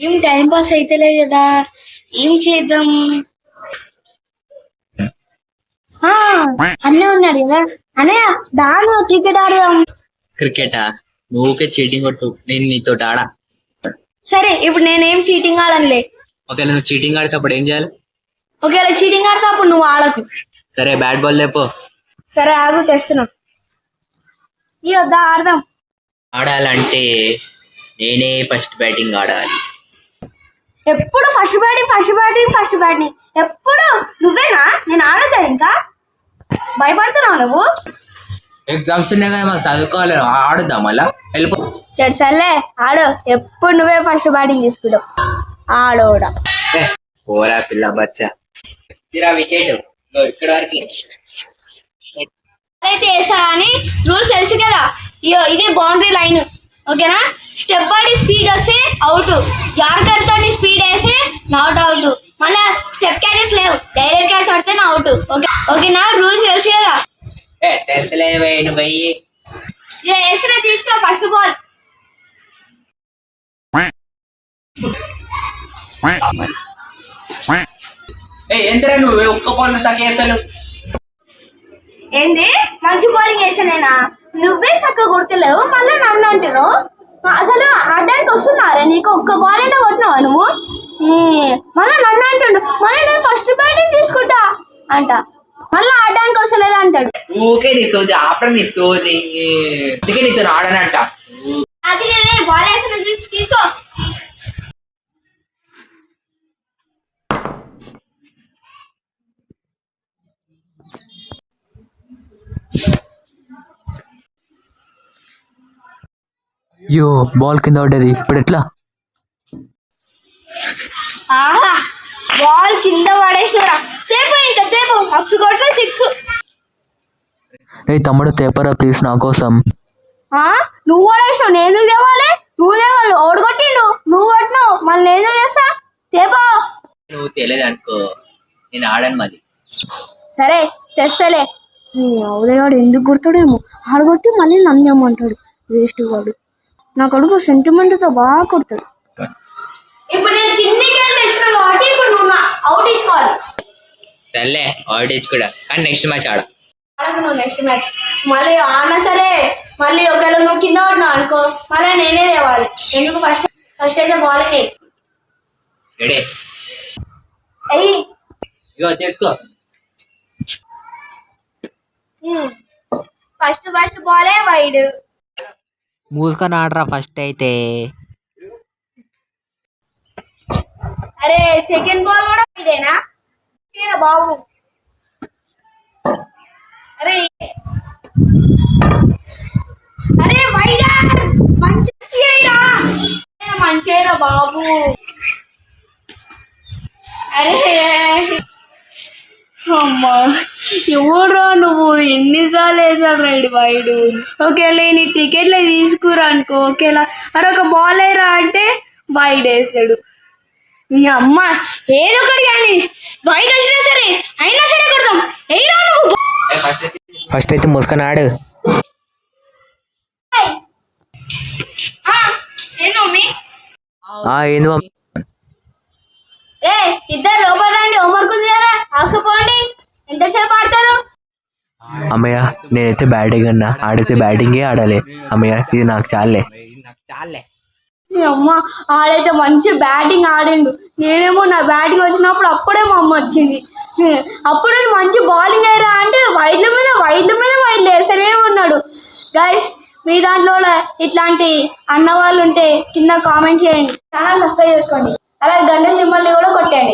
ఏం time pass అయితలేదు కదా. ఏం చేద్దాం? ఆ, అన్నయ్య ఉన్నాడు కదా. అన్నయ్య దాని క్రికెట్ ఆడదాం. క్రికెటా నువ్వుకే చీటింగ్ కొట్టు. నేను నీతో ఆడా? సరే ఇప్పుడు నేనేం చీటింగ్ ఆడనులే. ఒకవేళ నువ్వు చీటింగ్ ఆడితే అప్పుడు ఏం చేయాలి? ఒకవేళ చీటింగ్ ఆడితే అప్పుడు నువ్వు ఆడకు. సరే బ్యాట్ బాల్ లేపో సరే ఆగు తెస్తున్నా. ఈ వద్దా ఆడదాం. ఆడాలంటే నేనే ఫస్ట్ బ్యాటింగ్ ఆడాలి. ఎప్పుడు first batting first batting first batting ఎప్పుడు? నువ్వేనా? నేను ఆడతా ఇంకా? భయపడుతున్నావు నువ్వు? ఎగ్జామ్స్ ఉన్నాయి కదా చదువుకోవాలి. ఆడుదాం మళ్ళా? వెళ్ళిపో. సరే సర్లే. ఆడు. ఎప్పుడు నువ్వే ఫస్ట్ బ్యాటింగ్ తీసుకుంటావు? ఆడోడా పోరా పిల్ల బచ్చా. తీరా వికెట్ ఇక్కడ వరకు. అయితే వేసా కానీ రూల్స్ తెలుసు కదా. ఇది బౌండరీ లైన్ ఓకేనా? స్టెప్ బై స్పీడ్ వస్తే అవుట్ యార్కర్ తోటి స్పీడ్ వేస్తే నాట్ అవుట్. మళ్ళా స్టెప్ క్యాచెస్ లేవు. డైరెక్ట్ క్యాచ్ పడితే అవుట్. ఓకే. ఓకేనా? రూల్స్ తెలుసు కదా? తెలుసులేవే నువ్వు వేసిన తీసుకో ఫస్ట్ బాల్ ఏందిరా నువ్వు? ఒక్క బాల్ సకేసలు ఏంది? మంచి బౌలింగ్ వేసానేనా నువ్వే చక్కగా కొడతలేవు మళ్ళీ నన్ను అంటున్నావు? అసలు ఆడడానికి వస్తున్నారా? నీకు ఒక్క బాల్ అయినా కొట్టినావా నువ్వు? మళ్ళీ నన్ను అంటుండు మళ్ళీ నేను ఫస్ట్ బ్యాటింగ్ తీసుకుంటా అంట. మళ్ళీ ఆడడానికి వస్తలేదు అంటాడు ఊకే నీ సోది ఆపడం నీ సోది అందుకే నీతో ఆడనంట అది నేనే బాల్ వేసిన తీసు- తీసుకో అయ్యో బాల్ కింద పడ్డది. ఇప్పుడు ఎట్లా? ఆహా బాల్ కింద పడేసినరా? తేపు ఇంకా తేపు. మస్తు కొట్టిన సిక్స్ రే తమ్ముడు తేపరా ప్లీజ్ నా కోసం. ఆ నువ్వు పడేసినావు నేను తేవాలి నువ్వు తేవాలి. ఓడి కొట్టిండు నువ్వు కొట్టినావు మళ్ళీ నేను ఎందుకు చేస్తా. తేపో. నువ్వు తెలియదు అనుకో నేను ఆడను మరి. సరే తెస్తలే. ఉదయవాడు ఎందుకు కొడతాడేమో? ఆడగొట్టి మళ్ళీ నన్ను ఏమంటాడు? వేస్ట్ వాడు. నా కొడుకు సెంటిమెంట్తో బాగా కొడతాడు. ఇప్పుడు నేను కిందికి వెళ్ళి తెచ్చిన కాబట్టి ఇప్పుడు నువ్వు అవుట్ ఇచ్చుకోవాలి. తెల్లే ఆడియన్స్ కూడా కానీ నెక్స్ట్ మ్యాచ్ ఆడ. అడగ నువ్వు నెక్స్ట్ మ్యాచ్ మళ్ళీ ఆనా సరే మళ్ళీ ఒకవేళ నువ్వు కింద పడినావు అనుకో మళ్ళీ నేనే తేవాలి ఎందుకు? ఫస్ట్ ఫస్ట్ అయితే బౌలింగ్ అయ్యి అయ్యి ఇగో తీసుకో. ఫస్ట్ ఫస్ట్ బాలే వైడ్ మూసుకొని ఆడరా ఫస్ట్ అయితే. అరే సెకండ్ బాల్ కూడా వైడేనా తీరా బాబు. అరే అరే వైడర్ మంచి మంచిరా బాబు. అరే. అమ్మా ఎవరు నువ్వు? ఎన్నిసార్లు వేసావు రైడ్ వైడు ఓకేలా నీ టికెట్లు తీసుకురా అనుకో ఓకేలా అరే ఒక బాల్ వేయరా అంటే వైడ్ వేసాడు. నీ అమ్మ ఏదో ఒకటి కానీ వైడ్ వచ్చినా సరే అయినా సరే కొడతాం. ఏరా నువ్వు? ఫస్ట్ అయితే మూసుకొని ఆడు. ఆ, ఏం మమ్మీ ఆ ఏంది మమ్మీ రే ఇద్దరు లోపల రండి హోంవర్క్ ఉంది కదా. రాసుకుపోండి. ఎంతసేపు ఆడతారు? అమ్మయ్య నేనైతే బ్యాటింగ్ అన్నా. ఆడితే బ్యాటింగే ఆడాలి. అమ్మయ్య ఇది నాకు చాలే చాలే మీ అమ్మ ఆడైతే మంచి బ్యాటింగ్ ఆడిండు. నేనేమో నా బ్యాటింగ్ వచ్చినప్పుడు అప్పుడే మా అమ్మ వచ్చింది. అప్పుడు మంచి బౌలింగ్ అయ్యారా అంటే వైడ్ల మీద వైడ్ల మీద వైడ్లు వేస్తూనే ఉన్నాడు. గైస్ మీ దాంట్లో ఇట్లాంటి అన్న వాళ్ళు ఉంటే కింద కామెంట్ చేయండి. ఛానల్ సబ్స్క్రైబ్ చేసుకోండి. అలాగే గంట సింబల్ని కూడా కొట్టండి